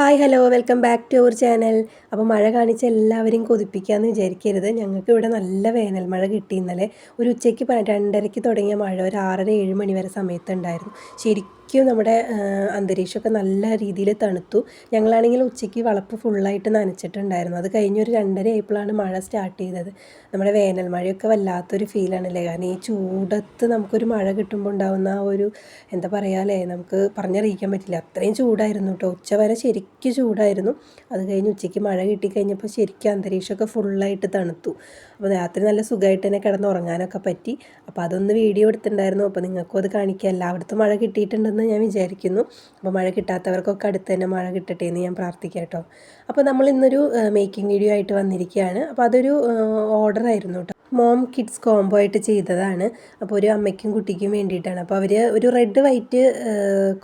Hi hello welcome back to our channel. അപ്പോൾ മഴ കാണിച്ച് എല്ലാവരെയും കൊതിപ്പിക്കാമെന്ന് വിചാരിക്കരുത്. ഞങ്ങൾക്ക് ഇവിടെ നല്ല വേനൽ മഴ കിട്ടി ഇന്നലെ. ഒരു ഉച്ചയ്ക്ക് രണ്ടരയ്ക്ക് തുടങ്ങിയ മഴ ഒരു ആറര ഏഴ് മണി വരെ സമയത്തുണ്ടായിരുന്നു. ശരിക്കും നമ്മുടെ ആ, അന്തരീക്ഷമൊക്കെ നല്ല രീതിയിൽ തണുത്തു. ഞങ്ങളാണെങ്കിൽ ഉച്ചയ്ക്ക് വളപ്പ് ഫുള്ളായിട്ട് നനച്ചിട്ടുണ്ടായിരുന്നു. അത് കഴിഞ്ഞൊരു രണ്ടര ആയപ്പോഴാണ് മഴ സ്റ്റാർട്ട് ചെയ്തത്. നമ്മുടെ വേനൽ മഴയൊക്കെ വല്ലാത്തൊരു ഫീലാണല്ലേ കാരണം ഈ ചൂടത്ത് നമുക്കൊരു മഴ കിട്ടുമ്പോൾ ഉണ്ടാകുന്ന ആ ഒരു എന്താ പറയുക അല്ലേ നമുക്ക് പറഞ്ഞറിയിക്കാൻ പറ്റില്ല. അത്രയും ചൂടായിരുന്നു കേട്ടോ ഉച്ച വരെ ശരിക്കും ചൂടായിരുന്നു. അത് കഴിഞ്ഞ് ഉച്ചയ്ക്ക് മഴ കിട്ടിക്കഴിഞ്ഞപ്പോൾ ശരിക്കും അന്തരീക്ഷമൊക്കെ ഫുള്ളായിട്ട് തണുത്തു. അപ്പോൾ രാത്രി നല്ല സുഖമായിട്ട് തന്നെ കിടന്ന് ഉറങ്ങാനൊക്കെ പറ്റി. അപ്പോൾ അതൊന്ന് വീഡിയോ എടുത്തിട്ടുണ്ടായിരുന്നു. അപ്പോൾ നിങ്ങൾക്കും അത് കാണിക്കുക എല്ലായിടത്തും മഴ കിട്ടിയിട്ടുണ്ടെന്ന് ഞാൻ വിചാരിക്കുന്നു. അപ്പോൾ മഴ കിട്ടാത്തവർക്കൊക്കെ അടുത്ത് തന്നെ മഴ കിട്ടട്ടെ എന്ന് ഞാൻ പ്രാർത്ഥിക്കാം കേട്ടോ. അപ്പോൾ നമ്മൾ ഇന്നൊരു മേക്കിംഗ് വീഡിയോ ആയിട്ട് വന്നിരിക്കുകയാണ്. അപ്പോൾ അതൊരു ഓർഡർ ആയിരുന്നു കേട്ടോ. മോം കിഡ്സ് കോംബോ ആയിട്ട് ചെയ്തതാണ്. അപ്പോൾ ഒരു അമ്മയ്ക്കും കുട്ടിക്കും വേണ്ടിയിട്ടാണ്. അപ്പോൾ അവർ ഒരു റെഡ് വൈറ്റ്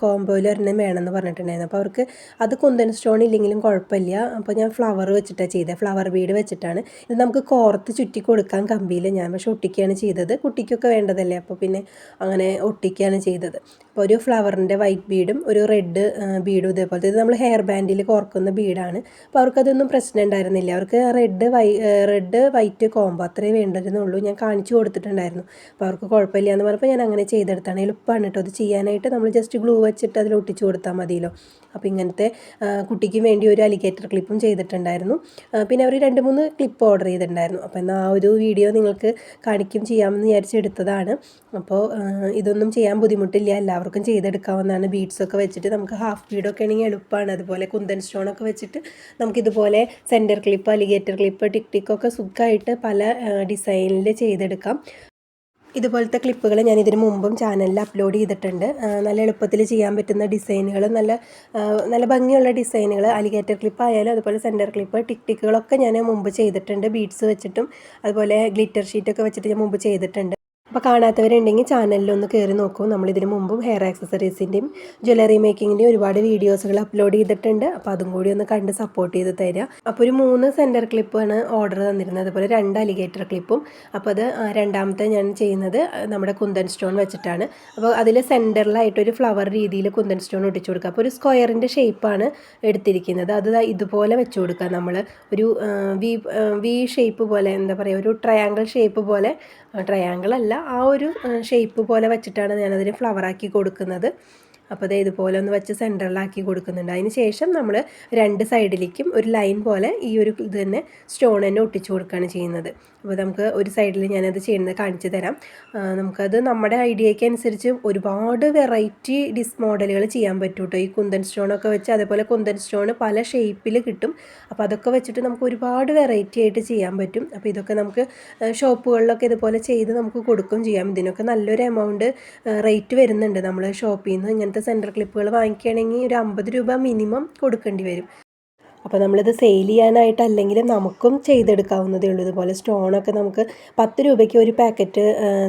കോംബോയിൽ ഒരെണ്ണം വേണമെന്ന് പറഞ്ഞിട്ടുണ്ടായിരുന്നു. അപ്പോൾ അവർക്ക് അത് കുന്തൻ സ്റ്റോൺ ഇല്ലെങ്കിലും കുഴപ്പമില്ല. അപ്പോൾ ഞാൻ ഫ്ലവർ വെച്ചിട്ടാണ് ചെയ്തത് ഫ്ലവർ ബീഡ് വെച്ചിട്ടാണ്. ഇത് നമുക്ക് കോർത്ത് ചുറ്റി കൊടുക്കാൻ കമ്പിയിൽ ഞാൻ പക്ഷേ ഒട്ടിക്കുകയാണ് ചെയ്തത്. കുട്ടിക്കൊക്കെ വേണ്ടതല്ലേ? അപ്പോൾ പിന്നെ അങ്ങനെ ഒട്ടിക്കുകയാണ് ചെയ്തത്. അപ്പോൾ ഒരു ഫ്ലവറിന്റെ വൈറ്റ് ബീഡും ഒരു റെഡ് ബീഡും ഇതേപോലത്തെ. ഇത് നമ്മൾ ഹെയർ ബാൻഡിൽ കോർക്കുന്ന ബീഡാണ്. അപ്പോൾ അവർക്കതൊന്നും പ്രശ്നം ഉണ്ടായിരുന്നില്ല. അവർക്ക് red why red white combo അത്രേ വേണ്ടിയിരുന്നുള്ളൂ ഞാൻ കാണിച്ചു കൊടുത്തിട്ടുണ്ടായിരുന്നു. അപ്പോൾ അവർക്ക് കുഴപ്പമില്ല എന്ന് പറഞ്ഞപ്പോൾ ഞാൻ അങ്ങനെ ചെയ്തെടുത്താണ്. എളുപ്പമാണ് കേട്ടോ. അത് ചെയ്യാനായിട്ട് നമ്മൾ ജസ്റ്റ് ഗ്ലൂ വെച്ചിട്ട് അതിൽ ഒട്ടിച്ചു കൊടുത്താൽ മതിയല്ലോ. അപ്പോൾ ഇങ്ങനത്തെ കുട്ടിക്ക് വേണ്ടി ഒരു അലിഗേറ്റർ ക്ലിപ്പും ചെയ്തിട്ടുണ്ടായിരുന്നു. പിന്നെ അവർ രണ്ട് മൂന്ന് ക്ലിപ്പ് ഓർഡർ ചെയ്തിട്ടുണ്ടായിരുന്നു. അപ്പോൾ എന്നാൽ ആ ഒരു വീഡിയോ നിങ്ങൾക്ക് കാണിക്കും ചെയ്യാമെന്ന് വിചാരിച്ചെടുത്തതാണ് അപ്പോൾ ഇതൊന്നും ചെയ്യാൻ ബുദ്ധിമുട്ടില്ല. എല്ലാവർക്കും ചെയ്തെടുക്കാവുന്നതാണ്. ബീഡ്സൊക്കെ വെച്ചിട്ട് നമുക്ക് ഹാഫ് ബീഡൊക്കെ ആണെങ്കിൽ എളുപ്പമാണ്. അതുപോലെ കുന്തൻ സ്റ്റോണൊക്കെ വെച്ചിട്ട് നമുക്കിതുപോലെ centre clip alligator clip tick ടിക്കൊക്കെ സുഖമായിട്ട് പല ഡിസൈനിൽ ചെയ്തെടുക്കാം. ഇതുപോലത്തെ ക്ലിപ്പുകൾ ഞാൻ ഇതിന് മുമ്പും ചാനലിൽ അപ്ലോഡ് ചെയ്തിട്ടുണ്ട്. നല്ല എളുപ്പത്തിൽ ചെയ്യാൻ പറ്റുന്ന ഡിസൈനുകൾ നല്ല നല്ല ഭംഗിയുള്ള ഡിസൈനുകൾ അലിഗേറ്റർ ക്ലിപ്പ് ആയാലും അതുപോലെ സെന്റർ ക്ലിപ്പ് ടിക് ടിക്കുകളൊക്കെ ഞാൻ മുമ്പ് ചെയ്തിട്ടുണ്ട്. ബീഡ്സ് വെച്ചിട്ടും അതുപോലെ ഗ്ലിറ്റർ ഷീറ്റൊക്കെ വെച്ചിട്ട് ഞാൻ മുമ്പ് ചെയ്തിട്ടുണ്ട്. അപ്പോൾ കാണാത്തവരുണ്ടെങ്കിൽ ചാനലിലൊന്ന് കയറി നോക്കൂ. നമ്മൾ ഇതിന് മുമ്പും ഹെയർ ആക്സസറീസിന്റെയും ജ്വല്ലറി മേക്കിങ്ങിന്റെയും ഒരുപാട് വീഡിയോസുകൾ അപ്ലോഡ് ചെയ്തിട്ടുണ്ട്. അപ്പോൾ അതും കൂടി ഒന്ന് കണ്ട് സപ്പോർട്ട് ചെയ്ത് തരിക അപ്പോൾ ഒരു മൂന്ന് സെന്റർ ക്ലിപ്പാണ് ഓർഡർ തന്നിരുന്നത്. അതുപോലെ രണ്ട് അലിഗേറ്റർ ക്ലിപ്പും അപ്പോൾ അത് രണ്ടാമത്തെ ഞാൻ ചെയ്യുന്നത് നമ്മുടെ കുന്തൻ സ്റ്റോൺ വെച്ചിട്ടാണ്. അപ്പോൾ അതിൽ സെന്ററിലായിട്ട് ഒരു ഫ്ലവർ രീതിയിൽ കുന്തൻ സ്റ്റോൺ ഒട്ടിച്ചു കൊടുക്കുക. അപ്പോൾ ഒരു സ്ക്വയറിന്റെ ഷേപ്പാണ് എടുത്തിരിക്കുന്നത്. അത് ഇതുപോലെ വെച്ച് കൊടുക്കുക നമ്മൾ ഒരു വി വി ഷേപ്പ് പോലെ എന്താ പറയുക ഒരു ട്രയാങ്കിൾ ഷേപ്പ് പോലെ ട്രയാങ്കിൾ അല്ല ആ ഒരു ഷേപ്പ് പോലെ വെച്ചിട്ടാണ് ഞാനതിന് ഫ്ലവറാക്കി കൊടുക്കുന്നത്. അപ്പോൾ ദേ ഇതുപോലെ ഒന്ന് വെച്ച് സെന്ററിലാക്കി കൊടുക്കുന്നുണ്ട്. അതിന് ശേഷം നമ്മൾ രണ്ട് സൈഡിലേക്കും ഒരു ലൈൻ പോലെ ഈ ഒരു ഇത് തന്നെ സ്റ്റോൺ തന്നെ ഒട്ടിച്ചു കൊടുക്കുകയാണ് ചെയ്യുന്നത്. അപ്പോൾ നമുക്ക് ഒരു സൈഡിൽ ഞാനത് ചെയ്യുന്നത് കാണിച്ചു തരാം. നമുക്കത് നമ്മുടെ ഐഡിയയ്ക്ക് അനുസരിച്ച് ഒരുപാട് വെറൈറ്റി ഡിസ് മോഡലുകൾ ചെയ്യാൻ പറ്റും കേട്ടോ ഈ കുന്തൻ സ്റ്റോണൊക്കെ വെച്ച് അതേപോലെ കുന്തൻ സ്റ്റോൺ പല ഷേപ്പിൽ കിട്ടും. അപ്പോൾ അതൊക്കെ വെച്ചിട്ട് നമുക്ക് ഒരുപാട് വെറൈറ്റി ആയിട്ട് ചെയ്യാൻ പറ്റും. അപ്പോൾ ഇതൊക്കെ നമുക്ക് ഷോപ്പുകളിലൊക്കെ ഇതുപോലെ ചെയ്ത് നമുക്ക് കൊടുക്കും ചെയ്യാം. ഇതിനൊക്കെ നല്ലൊരു എമൗണ്ട് റേറ്റ് വരുന്നുണ്ട് നമ്മൾ ഷോപ്പിൽ നിന്ന് ഇങ്ങനത്തെ സെന്റർ ക്ലിപ്പുകൾ വാങ്ങിക്കുകയാണെങ്കിൽ ഒരു അമ്പത് രൂപ മിനിമം കൊടുക്കേണ്ടി വരും. അപ്പോൾ നമ്മളിത് സെയിൽ ചെയ്യാനായിട്ട് അല്ലെങ്കിൽ നമുക്കും ചെയ്തെടുക്കാവുന്നതേ ഉള്ളൂ. ഇതുപോലെ സ്റ്റോണൊക്കെ നമുക്ക് പത്ത് രൂപയ്ക്ക് ഒരു പാക്കറ്റ്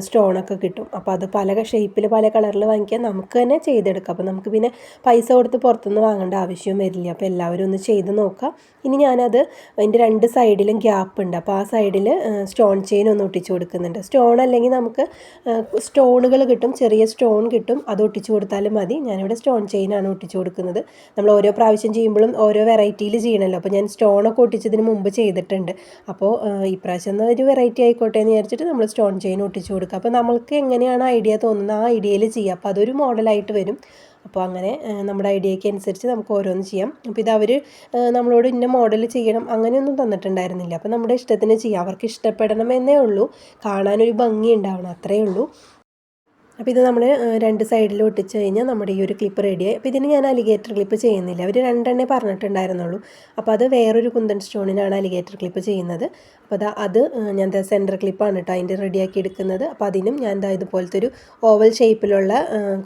സ്റ്റോണൊക്കെ കിട്ടും. അപ്പോൾ അത് പല ഷേപ്പിൽ പല കളറിൽ വാങ്ങിക്കാൻ നമുക്ക് തന്നെ ചെയ്തെടുക്കാം. അപ്പോൾ നമുക്ക് പിന്നെ പൈസ കൊടുത്ത് പുറത്തുനിന്ന് വാങ്ങേണ്ട ആവശ്യവും വരില്ല. അപ്പോൾ എല്ലാവരും ഒന്ന് ചെയ്ത് നോക്കാം ഇനി ഞാനത് അതിന്റെ രണ്ട് സൈഡിലും ഗ്യാപ്പ് ഉണ്ട് അപ്പോൾ ആ സൈഡിൽ സ്റ്റോൺ ചെയിൻ ഒന്ന് ഒട്ടിച്ചു കൊടുക്കുന്നുണ്ട്. സ്റ്റോൺ അല്ലെങ്കിൽ നമുക്ക് സ്റ്റോണുകൾ കിട്ടും. ചെറിയ സ്റ്റോൺ കിട്ടും. അത് ഒട്ടിച്ചു കൊടുത്താലും മതി. ഞാനിവിടെ സ്റ്റോൺ ചെയിനാണ് ഒട്ടിച്ചു കൊടുക്കുന്നത്. നമ്മൾ ഓരോ പ്രാവശ്യം ചെയ്യുമ്പോഴും ഓരോ വെറൈറ്റിയിൽ ചെയ്യണമല്ലോ അപ്പോൾ ഞാൻ സ്റ്റോണൊക്കെ ഒട്ടിച്ചതിന് മുമ്പ് ചെയ്തിട്ടുണ്ട്. അപ്പോൾ ഈ പ്രാവശ്യം എന്നാ ഒരു വെറൈറ്റി ആയിക്കോട്ടെ എന്ന് വിചാരിച്ചിട്ട് നമ്മൾ സ്റ്റോൺ ചെയിൻ ഒട്ടിച്ചു കൊടുക്കുക. അപ്പോൾ നമ്മൾക്ക് എങ്ങനെയാണ് ഐഡിയ തോന്നുന്നത്? ആ ഐഡിയയിൽ ചെയ്യുക. അപ്പോൾ അതൊരു മോഡലായിട്ട് വരും. അപ്പോൾ അങ്ങനെ നമ്മുടെ ഐഡിയയ്ക്ക് അനുസരിച്ച് നമുക്ക് ഓരോന്ന് ചെയ്യാം. അപ്പോൾ ഇത് അവർ നമ്മളോട് ഇന്ന മോഡൽ ചെയ്യണം അങ്ങനെയൊന്നും തന്നിട്ടുണ്ടായിരുന്നില്ല. അപ്പോൾ നമ്മുടെ ഇഷ്ടത്തിന് ചെയ്യാം. അവർക്ക് ഇഷ്ടപ്പെടണമെന്നേ ഉള്ളൂ. കാണാനൊരു ഭംഗി ഉണ്ടാവണം അത്രയേ ഉള്ളൂ. അപ്പോൾ ഇത് നമ്മൾ രണ്ട് സൈഡിൽ ഒട്ടിച്ച് കഴിഞ്ഞാൽ നമ്മുടെ ഈ ഒരു ക്ലിപ്പ് റെഡിയായി അപ്പോൾ ഇതിന് ഞാൻ അലിഗേറ്റർ ക്ലിപ്പ് ചെയ്യുന്നില്ല. അവർ രണ്ടെണ്ണേ പറഞ്ഞിട്ടുണ്ടായിരുന്നുള്ളൂ. അപ്പോൾ അത് വേറൊരു കുന്തൻ സ്റ്റോണിനാണ് അലിഗേറ്റർ ക്ലിപ്പ് ചെയ്യുന്നത്. അപ്പോൾ അതാ അത് ഞാൻ സെന്റർ ക്ലിപ്പാണ് കേട്ടോ അതിന്റെ റെഡിയാക്കി എടുക്കുന്നത്. അപ്പോൾ അതിനും ഞാൻ എന്താ ഇതുപോലത്തെ ഒരു ഓവൽ ഷേപ്പിലുള്ള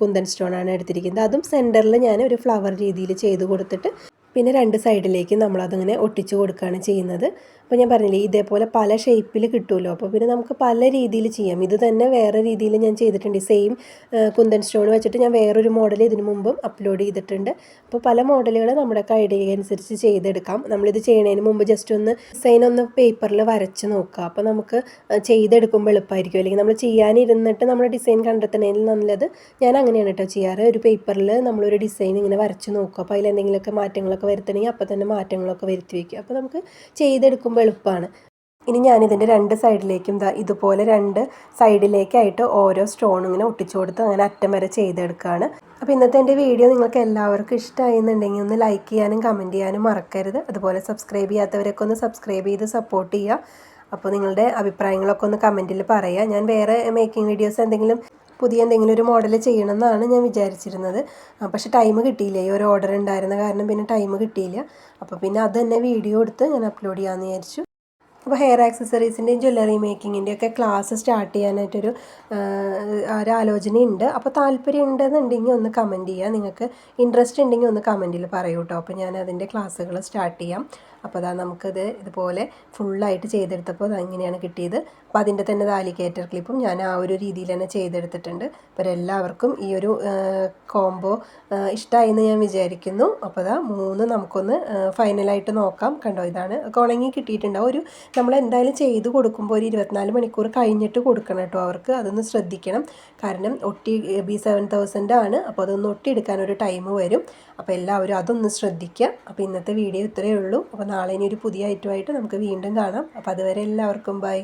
കുന്തൻ സ്റ്റോണാണ് എടുത്തിരിക്കുന്നത്. അതും സെന്ററിൽ ഞാൻ ഒരു ഫ്ലവർ രീതിയിൽ ചെയ്ത് കൊടുത്തിട്ട് പിന്നെ രണ്ട് സൈഡിലേക്ക് നമ്മളതിങ്ങനെ ഒട്ടിച്ചു കൊടുക്കുകയാണ് ചെയ്യുന്നത്. അപ്പോൾ ഞാൻ പറഞ്ഞില്ലേ ഇതേപോലെ പല ഷേപ്പിൽ കിട്ടുമല്ലോ അപ്പോൾ പിന്നെ നമുക്ക് പല രീതിയിൽ ചെയ്യാം. ഇത് തന്നെ വേറെ രീതിയിൽ ഞാൻ ചെയ്തിട്ടുണ്ട്. സെയിം കുന്തൻ സ്റ്റോൺ വെച്ചിട്ട് ഞാൻ വേറൊരു മോഡൽ ഇതിനു മുമ്പും അപ്ലോഡ് ചെയ്തിട്ടുണ്ട്. അപ്പോൾ പല മോഡലുകൾ നമ്മുടെ ഐഡിയ അനുസരിച്ച് ചെയ്തെടുക്കാം. നമ്മളിത് ചെയ്യണതിന് മുമ്പ് ജസ്റ്റ് ഒന്ന് സൈൻ ഒന്ന് പേപ്പറിൽ വരച്ച് നോക്കുക. അപ്പോൾ നമുക്ക് ചെയ്തെടുക്കുമ്പോൾ എളുപ്പമായിരിക്കും അല്ലെങ്കിൽ നമ്മൾ ചെയ്യാനിരുന്നിട്ട് നമ്മൾ ഡിസൈൻ കണ്ടെത്തണതിൽ നല്ലത് ഞാൻ അങ്ങനെയാണ് കേട്ടോ ചെയ്യാറ്. ഒരു പേപ്പറിൽ നമ്മളൊരു ഡിസൈൻ ഇങ്ങനെ വരച്ച് നോക്കുക. അപ്പോൾ അതിൽ എന്തെങ്കിലുമൊക്കെ മാറ്റങ്ങളൊക്കെ മാറ്റങ്ങളൊക്കെ വരുത്തണമെങ്കിൽ അപ്പോൾ തന്നെ മാറ്റങ്ങളൊക്കെ വരുത്തി വയ്ക്കും. അപ്പോൾ നമുക്ക് ചെയ്തെടുക്കുമ്പോൾ എളുപ്പമാണ്. ഇനി ഞാൻ ഞാനിതിന്റെ രണ്ട് സൈഡിലേക്കും ദാ ഇതുപോലെ രണ്ട് സൈഡിലേക്കായിട്ട് ഓരോ സ്റ്റോൺ ഇങ്ങനെ ഒട്ടിച്ചു കൊടുത്ത് അങ്ങനെ അറ്റം വരെ ചെയ്തെടുക്കുകയാണ്. അപ്പോൾ ഇന്നത്തെ എന്റെ വീഡിയോ നിങ്ങൾക്ക് എല്ലാവർക്കും ഇഷ്ടമായിരുന്നുണ്ടെങ്കിൽ ഒന്ന് ലൈക്ക് ചെയ്യാനും കമന്റ് ചെയ്യാനും മറക്കരുത്. അതുപോലെ സബ്സ്ക്രൈബ് ചെയ്യാത്തവരൊക്കെ ഒന്ന് സബ്സ്ക്രൈബ് ചെയ്ത് സപ്പോർട്ട് ചെയ്യുക. അപ്പോൾ നിങ്ങളുടെ അഭിപ്രായങ്ങളൊക്കെ ഒന്ന് കമന്റിൽ പറയുക. ഞാൻ വേറെ മേക്കിംഗ് വീഡിയോസ് എന്തെങ്കിലും പുതിയ എന്തെങ്കിലും ഒരു മോഡൽ ചെയ്യണമെന്നാണ് ഞാൻ വിചാരിച്ചിരുന്നത്. പക്ഷെ ടൈം കിട്ടിയില്ല? ഈ ഒരു ഓർഡർ ഉണ്ടായിരുന്ന കാരണം പിന്നെ ടൈം കിട്ടിയില്ല. അപ്പോൾ പിന്നെ അത് തന്നെ വീഡിയോ എടുത്ത് ഞാൻ അപ്ലോഡ് ചെയ്യാമെന്ന് വിചാരിച്ചു. അപ്പോൾ ഹെയർ ആക്സസറീസിന്റെയും ജ്വല്ലറി മേക്കിങ്ങിന്റെയും ഒക്കെ ക്ലാസ് സ്റ്റാർട്ട് ചെയ്യാനായിട്ടൊരു ഒരാലോചനയുണ്ട് അപ്പോൾ താല്പര്യം ഉണ്ടെന്നുണ്ടെങ്കിൽ ഒന്ന് കമന്റ് ചെയ്യുക. നിങ്ങൾക്ക് ഇൻട്രസ്റ്റ് ഉണ്ടെങ്കിൽ ഒന്ന് കമന്റിൽ പറയൂ കേട്ടോ. അപ്പോൾ ഞാൻ അതിന്റെ ക്ലാസ്സുകൾ സ്റ്റാർട്ട് ചെയ്യാം. അപ്പോൾ അതാ നമുക്കിത് ഇതുപോലെ ഫുള്ളായിട്ട് ചെയ്തെടുത്തപ്പോൾ അത് ഇങ്ങനെയാണ് കിട്ടിയത്. അപ്പോൾ അതിന്റെ തന്നെ താലിക്കേറ്റർ ക്ലിപ്പും ഞാൻ ആ ഒരു രീതിയിൽ തന്നെ ചെയ്തെടുത്തിട്ടുണ്ട്. അപ്പോൾ എല്ലാവർക്കും ഈ ഒരു കോംബോ ഇഷ്ടമായി എന്ന് ഞാൻ വിചാരിക്കുന്നു. അപ്പോൾ അതാ മൂന്ന് നമുക്കൊന്ന് ഫൈനലായിട്ട് നോക്കാം. കണ്ടോ? ഇതാണ് ഉണങ്ങി കിട്ടിയിട്ടുണ്ടാവും ഒരു നമ്മൾ എന്തായാലും ചെയ്ത് കൊടുക്കുമ്പോൾ ഒരു ഇരുപത്തിനാല് മണിക്കൂർ കഴിഞ്ഞിട്ട് കൊടുക്കണം കേട്ടോ അവർക്ക്. അതൊന്ന് ശ്രദ്ധിക്കണം. കാരണം ഒട്ടി ബി സെവൻ തൗസൻഡ് ആണ്. അപ്പോൾ അതൊന്ന് ഒട്ടിയെടുക്കാൻ ഒരു ടൈം വരും. അപ്പോൾ എല്ലാവരും അതൊന്ന് ശ്രദ്ധിക്കുക. അപ്പോൾ ഇന്നത്തെ വീഡിയോ ഇത്രയേ ഉള്ളൂ. അപ്പോൾ നാളെ ഇനി ഒരു പുതിയ ഐറ്റമായിട്ട് നമുക്ക് വീണ്ടും കാണാം. അപ്പോൾ അതുവരെ എല്ലാവർക്കും ബൈ